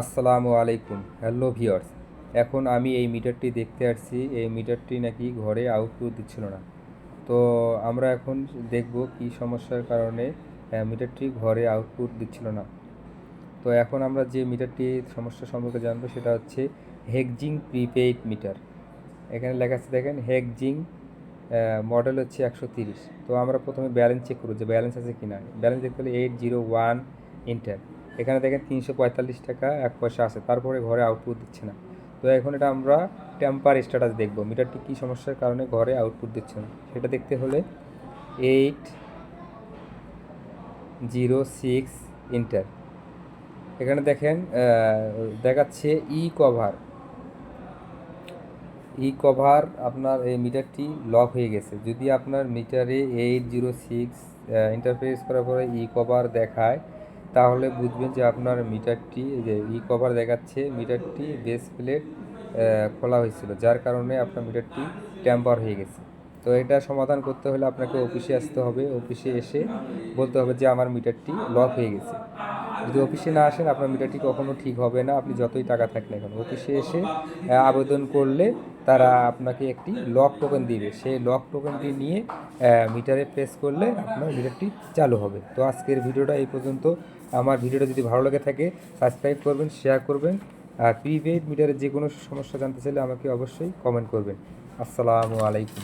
আসসালামু আলাইকুম, hello viewers এখন আমি এই মিটারটি দেখতে আসছি। এই মিটারটি নাকি ঘরে আউটপুট দিচ্ছিল না। তো আমরা এখন দেখব কি সমস্যার কারণে মিটারটি ঘরে আউটপুট দিচ্ছিল না। তো এখন আমরা যে মিটারটি সমস্যা সম্পর্কে জানব সেটা হচ্ছে হেকজিং প্রিপেইড মিটার এখানে লেখা আছে, দেখেন হেকজিং মডেল হচ্ছে একশো তিরিশ। তো আমরা প্রথমে ব্যালেন্স চেক করব যে ব্যালেন্স আছে কিনা। ব্যালেন্স দেখতে হলে এইট জিরো ওয়ান ইন্টার এখানে দেখেন তিনশো পঁয়তাল্লিশ টাকা এক পয়সা আছে, তারপরে ঘরে আউটপুট দিচ্ছে না। তো এখন এটা আমরা টেম্পার স্ট্যাটাস দেখব, মিটারটি কী সমস্যার কারণে ঘরে আউটপুট দিচ্ছে না? সেটা দেখতে হলে এইট জিরো সিক্স ইন্টার এখানে দেখেন দেখাচ্ছে ই কভার ই কভার আপনার এই মিটারটি লক হয়ে গেছে। যদি আপনার মিটারে এইট জিরো সিক্স ইন্টারফেস করার পরে ই কভার দেখায় তাহলে বুঝবেন যে আপনার মিটারটি যে ই কভার দেখাচ্ছে, মিটারটি বেস প্লেট খোলা হয়েছিল, যার কারণে আপনার মিটারটি ট্যাম্পার হয়ে গেছে। তো এটা সমাধান করতে হলে আপনাকে অফিসে আসতে হবে, অফিসে এসে বলতে হবে যে আমার মিটারটি লক হয়ে গেছে। যদি অফিসে না আসেন, আপনার মিটারটি কখনো ঠিক হবে না। আপনি যতই টাকা থাকেন এখন অফিসে এসে আবেদন করলে তারা আপনাকে একটি লক টোকেন দিবে। সেই লক টোকেনটি নিয়ে মিটারে প্রেস করলে আপনার মিটারটি চালু হবে। তো আজকের ভিডিওটা এই পর্যন্ত। আমার ভিডিওটা যদি ভালো লাগে থাকে সাবস্ক্রাইব করবেন শেয়ার করবেন। আর প্রিপেইড মিটারের যে কোনো সমস্যা জানতে চাইলে আমাকে অবশ্যই কমেন্ট করবেন। আসসালামু আলাইকুম।